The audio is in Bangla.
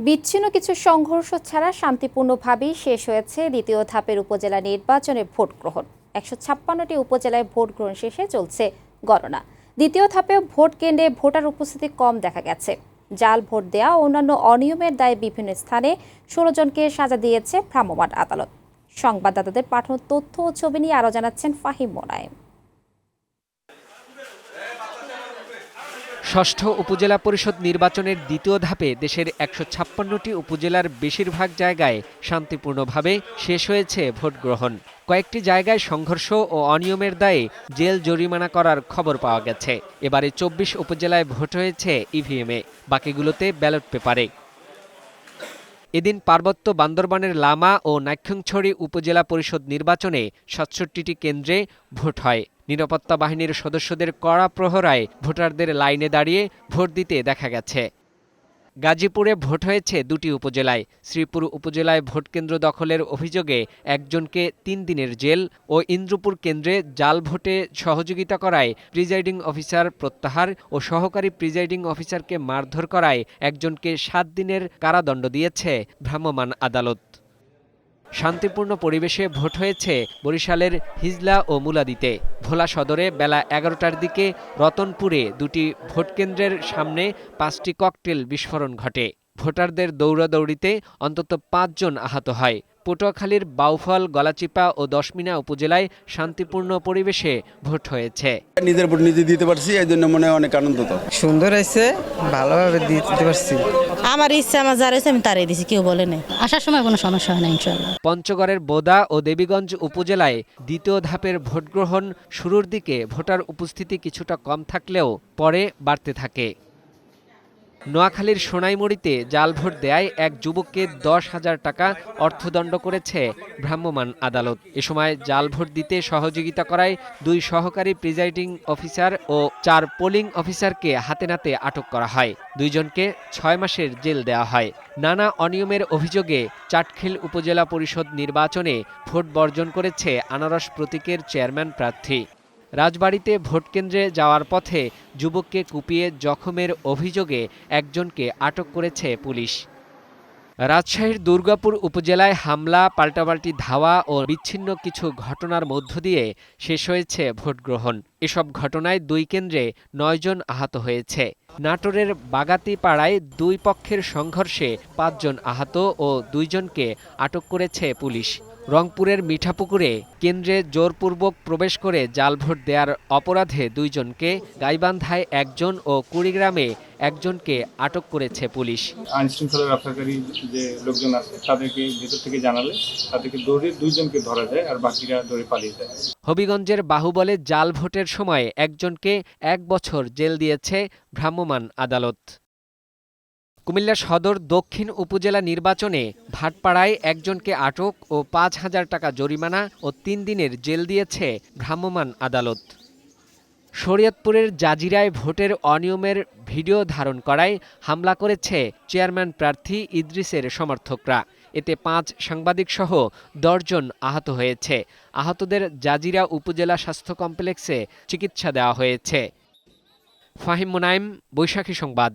বিচ্ছিন্ন কিছু সংঘর্ষ ছাড়া শান্তিপূর্ণভাবেই শেষ হয়েছে দ্বিতীয় ধাপের উপজেলা নির্বাচনে ভোট গ্রহণ। একশো ছাপ্পান্নটি উপজেলায় ভোট গ্রহণ শেষে চলছে গণনা। দ্বিতীয় ধাপে ভোট কেন্দ্রে ভোটার উপস্থিতি কম দেখা গেছে। জাল ভোট দেওয়া অন্যান্য অনিয়মের দায়ে বিভিন্ন স্থানে ষোলো জনকে সাজা দিয়েছে ভ্রাম্যমাণ আদালত। সংবাদদাতাদের পাঠানো তথ্য ও ছবি নিয়ে আরও জানাচ্ছেন ফাহিম মোনায়েম। ষষ্ঠ উপজেলা পরিষদ নির্বাচনের দ্বিতীয় ধাপে দেশের একশো ছাপ্পান্নটি উপজেলার বেশিরভাগ জায়গায় শান্তিপূর্ণভাবে শেষ হয়েছে ভোট গ্রহণ কয়েকটি জায়গায় সংঘর্ষ ও অনিয়মের দায়ে জেল জরিমানা করার খবর পাওয়া গেছে। এবারে চব্বিশ উপজেলায় ভোট হয়েছে ইভিএমে। বাকিগুলোতে ব্যালট পেপারে। এদিন পার্বত্য বান্দরবানের লামা ও নাক্ষংছড়ি উপজেলা পরিষদ নির্বাচনে সাতষট্টিটি কেন্দ্রে ভোট হয়। নিরাপত্তা বাহিনীর সদস্যদের কড়া প্রহরায় ভোটারদের লাইনে দাঁড়িয়ে ভোট দিতে দেখা গেছে। গাজীপুরে ভোট হয়েছে দুটি উপজেলায়। শ্রীপুর উপজেলায় ভোট কেন্দ্র দখলের অভিযোগে একজনকে তিন দিনের জেল ও ইন্দ্রপুর কেন্দ্রে জাল ভোটে সহযোগিতা করায় প্রিজাইডিং অফিসার প্রত্যাহার ও সহকারী প্রিজাইডিং অফিসারকে মারধর করায় একজনকে সাত দিনের কারাদণ্ড দিয়েছে ভ্রাম্যমাণ আদালত। শান্তিপূর্ণ পরিবেশে ভোট হয়েছে বরিশালের হিজলা ও মুলাদিতে। ভোলা সদরে বেলা এগারোটার দিকে রতনপুরে দুটি ভোটকেন্দ্রের সামনে পাঁচটি ককটেল বিস্ফোরণ ঘটে। ভোটারদের দৌড়াদৌড়িতে অন্তত পাঁচজন আহত হয়। পটুয়াখালীর বাউফল গলাচিপা ও দশমিনা উপজেলায় শান্তিপূর্ণ পরিবেশে ভোট হয়েছে। নিজের ভোট নিজে দিতে পারছি এই জন্য মনে হয় অনেক আনন্দ তো। সুন্দর হয়েছে ভালোভাবে দিতে পারছি। আমার ইচ্ছা আমার যার হয়েছে আমি তারাই দিছি কেউ বলে নাই। আসার সময় কোনো সমস্যা হয় না ইনশাল্লাহ পঞ্চগড়ের বোদা ও দেবীগঞ্জ উপজেলায় দ্বিতীয় ধাপের ভোটগ্রহণ শুরুর দিকে ভোটার উপস্থিতি কিছুটা কম থাকলেও পরে বাড়তে থাকে। নোয়াখালীর সোনাইমুড়িতে জাল ভোট দেয় এক যুবককে দশ হাজার টাকা অর্থদণ্ড করেছে ভ্রাম্যমাণ আদালত। এ সময় জাল ভোট দিতে সহযোগিতা করায় দুই সহকারী প্রিজাইডিং অফিসার ও চার পোলিং অফিসারকে হাতে নাতে আটক করা হয়। দুইজনকে ছয় মাসের জেল দেওয়া হয়। নানা অনিয়মের অভিযোগে চাটখিল উপজেলা পরিষদ নির্বাচনে ভোট বর্জন করেছে আনারস প্রতীকের চেয়ারম্যান প্রার্থী। রাজবাড়িতে ভোটকেন্দ্রে যাওয়ার পথে যুবককে কুপিয়ে জখমের অভিযোগে একজনকে আটক করেছে পুলিশ। রাজশাহীর দুর্গাপুর উপজেলায় হামলা, পাল্টাপাল্টি ধাওয়া ও বিচ্ছিন্ন কিছু ঘটনার মধ্য দিয়ে শেষ হয়েছে ভোটগ্রহণ এসব ঘটনায় দুই কেন্দ্রে নয়জন আহত হয়েছে। নাটোরের বাগাতি পাড়ায় দুই পক্ষের সংঘর্ষে পাঁচজন আহত ও দুইজনকে আটক করেছে পুলিশ। রংপুরের মিঠাপুকুরে কেন্দ্রে জোরপূর্বক প্রবেশ করে জাল ভোট দেওয়ার অপরাধে দুইজনকে গাইবান্ধায় একজন ও কুড়িগ্রামে একজনকে আটক করেছে পুলিশ। আইন শৃঙ্খলা রক্ষাকারী যে লোকজন আছে তাদেরকে ভেতর থেকে জানালে তাদেরকে দৌড়ে দুইজনকে ধরা যায় আর বাকিরা দৌড়ে পালিয়ে যায়। হবিগঞ্জের বাহুবলে জাল ভোটের সময় একজনকে এক বছর জেল দিয়েছে ভ্রাম্যমাণ আদালত। কুমিল্লা সদর দক্ষিণ উপজেলা নির্বাচনে ভাটপাড়ায় একজনকে আটক ও পাঁচ হাজার টাকা জরিমানা ও তিন দিনের জেল দিয়েছে ভ্রাম্যমাণ আদালত। শরীয়তপুরের জাজিরায় ভোটের অনিয়মের ভিডিও ধারণ করায় হামলা করেছে চেয়ারম্যান প্রার্থী ইদ্রিসের সমর্থকরা। এতে পাঁচ সাংবাদিকসহ দশজন আহত হয়েছে। আহতদের জাজিরা উপজেলা স্বাস্থ্য কমপ্লেক্সে চিকিৎসা দেওয়া হয়েছে। ফাহিম মুনাইম, বৈশাখী সংবাদ।